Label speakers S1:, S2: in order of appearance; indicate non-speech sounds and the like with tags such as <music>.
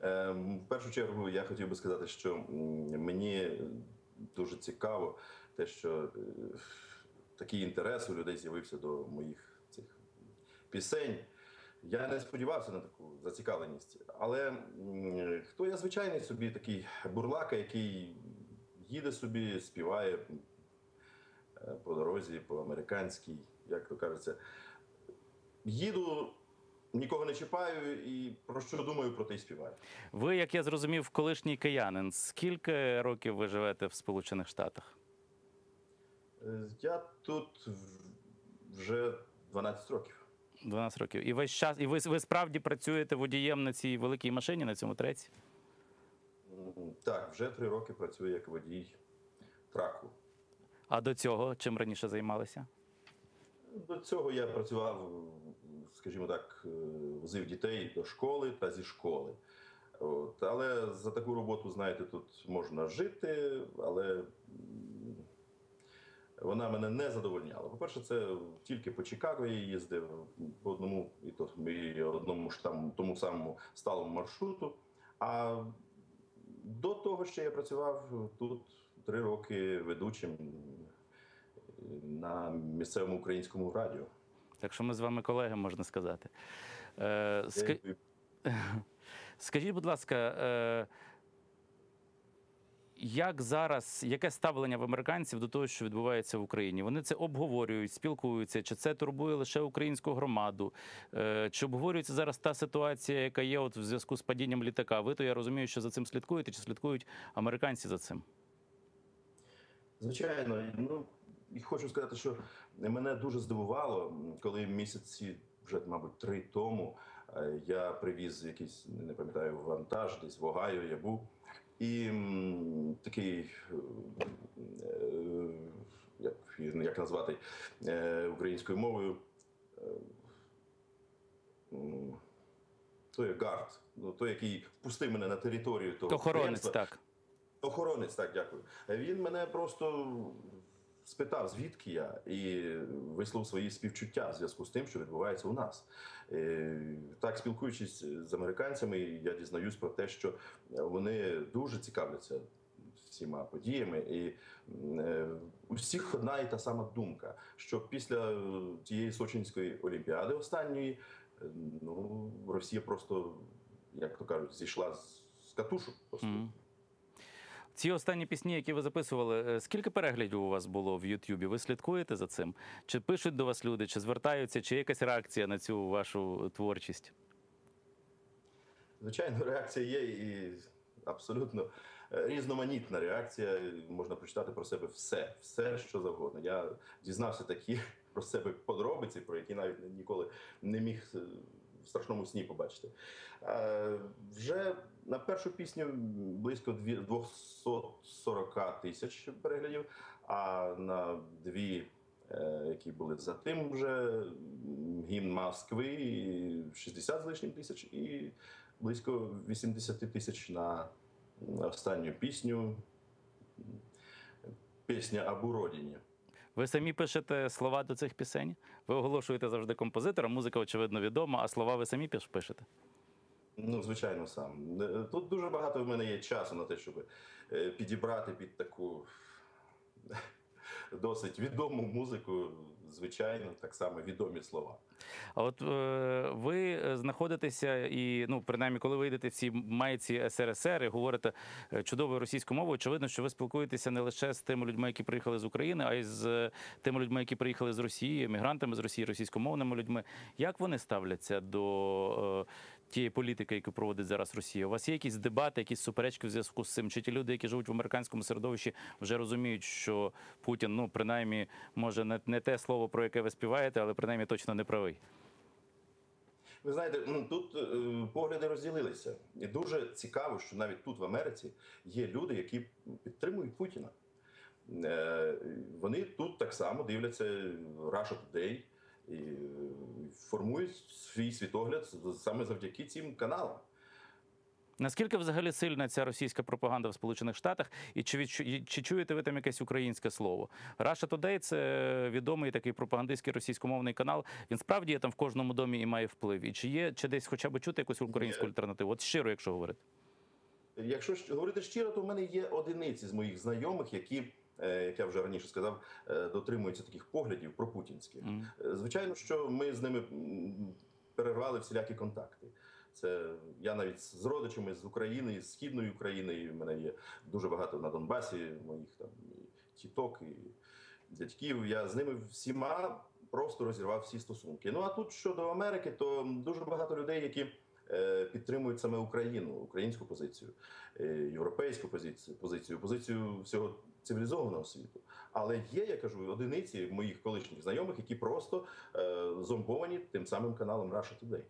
S1: Ем, В першу чергу я хотів би сказати, що мені дуже цікаво те, що е, такий інтерес у людей з'явився до моїх цих пісень. Я не сподівався на таку зацікавленість. Але хто я звичайний собі такий бурлака, який їде собі, співає е, по дорозі, по американській, як то кажеться. Їду, нікого не чіпаю і про що думаю, про те й співаю.
S2: Ви, як я зрозумів, колишній киянин. Скільки років ви живете в Сполучених Штатах?
S1: Е, Я тут вже 12 років.
S2: 12 років. І весь час, і ви, ви справді працюєте водієм на цій великій машині, на цьому треці?
S1: Так, вже три роки працюю як водій траку.
S2: А до цього чим раніше займалися?
S1: До цього я працював, скажімо так, е, возив дітей до школи та зі школи. От. Але за таку роботу, знаєте, тут можна жити, але вона мене не задовольняла. По-перше, це тільки по Чикаго я їздив по одному і то і одному ж там тому самому сталому маршруту. А до того ще я працював тут три роки ведучим на місцевому українському радіо.
S2: Так що ми з вами колеги, можна сказати. Е, ска...
S1: Я- <laughs>
S2: Скажіть, будь ласка, е, як зараз, яке ставлення в американців до того, що відбувається в Україні? Вони це обговорюють, спілкуються, чи це турбує лише українську громаду? Е, Чи обговорюється зараз та ситуація, яка є от в зв'язку з падінням літака? Ви то я розумію, що за цим слідкуєте, чи слідкують американці за цим?
S1: Звичайно, ну і хочу сказати, що мене дуже здивувало, коли місяці, вже, мабуть, три тому е, я привіз якийсь, не пам'ятаю, вантаж, десь в Огайо я був. І такий, е, як, як назвати е, українською мовою, той гард, ну, той, який впустив мене на територію того
S2: Охоронець, так.
S1: Охоронець, так, дякую. Він мене просто спитав, звідки я, і висловив свої співчуття в зв'язку з тим, що відбувається у нас. Е, Так, спілкуючись з американцями, я дізнаюсь про те, що вони дуже цікавляться всіма подіями, і е, у всіх одна і та сама думка, що після тієї Сочинської олімпіади останньої, е, ну Росія просто, як то кажуть, зійшла з катушок. Просто.
S2: Мгм. Ці останні пісні, які ви записували, е, скільки переглядів у вас було в Ютубі? Ви слідкуєте за цим? Чи пишуть до вас люди, чи звертаються, чи якась реакція на цю вашу творчість?
S1: Звичайно, реакція є і абсолютно е, різноманітна реакція. Можна прочитати про себе все, все, що завгодно. Я дізнався такі <laughs> про себе подробиці, про які навіть ніколи не міг е, в страшному сні побачити. Е, Вже на першу пісню близько 240 тисяч переглядів, а на дві. е, Які були за тим вже гімн Москви і 60 з лишнім тисяч, і близько 80 тисяч на останню пісню. Пісня об уродині.
S2: Ви самі пишете слова до цих пісень? Ви оголошуєте завжди композитора, музика, очевидно, відома, а слова ви самі пишете?
S1: Ну, звичайно, сам. Тут дуже багато в мене є часу на те, щоб е, підібрати під таку <laughs> досить відому музику, звичайно, так само відомі слова.
S2: А от е, ви е, знаходитеся і, ну, принаймні, коли ви йдете в цій майці СРСР і говорите е, чудовою російською мовою, очевидно, що ви спілкуєтеся не лише з тими людьми, які приїхали з України, а й з е, тими людьми, які приїхали з Росії, емігрантами з Росії, російськомовними людьми. Як вони ставляться до е, тієї політики, яку проводить зараз Росія? У вас є якісь дебати, якісь суперечки в зв'язку з цим? Чи ті люди, які живуть в американському середовищі, вже розуміють, що Путін, ну принаймні, може не, не те слово, про яке ви співаєте, але принаймні точно не правий?
S1: Ви знаєте, ну, тут е, погляди розділилися. І дуже цікаво, що навіть тут, в Америці, є люди, які підтримують Путіна. Е, вони тут так само дивляться Russia Today і е, формують свій світогляд саме завдяки цим каналам.
S2: Наскільки взагалі сильна ця російська пропаганда в Сполучених Штатах, і чи чи чуєте ви там якесь українське слово? Russia Today – це відомий такий пропагандистський російськомовний канал. Він справді є там в кожному домі і має вплив. І чи є чи десь хоча б чути якусь українську
S1: Ні.
S2: альтернативу? От щиро, якщо говорити.
S1: Якщо говорити щиро, то в мене є одиниці з моїх знайомих, які, як я вже раніше сказав, е, дотримуються таких поглядів пропутінських.
S2: Мгм.
S1: Е, Звичайно, що ми з ними перервали всілякі контакти. Це я навіть з родичами з України, з східної України. в мене є дуже багато на Донбасі моїх там і тіток, і дядьків. Я з ними всіма просто розірвав всі стосунки. Ну а тут щодо Америки, то дуже багато людей, які е, підтримують саме Україну, українську позицію, е, європейську позицію, позицію, позицію всього цивілізованого світу. Але є, я кажу, одиниці моїх колишніх знайомих, які просто е, зомбовані тим самим каналом Russia Today.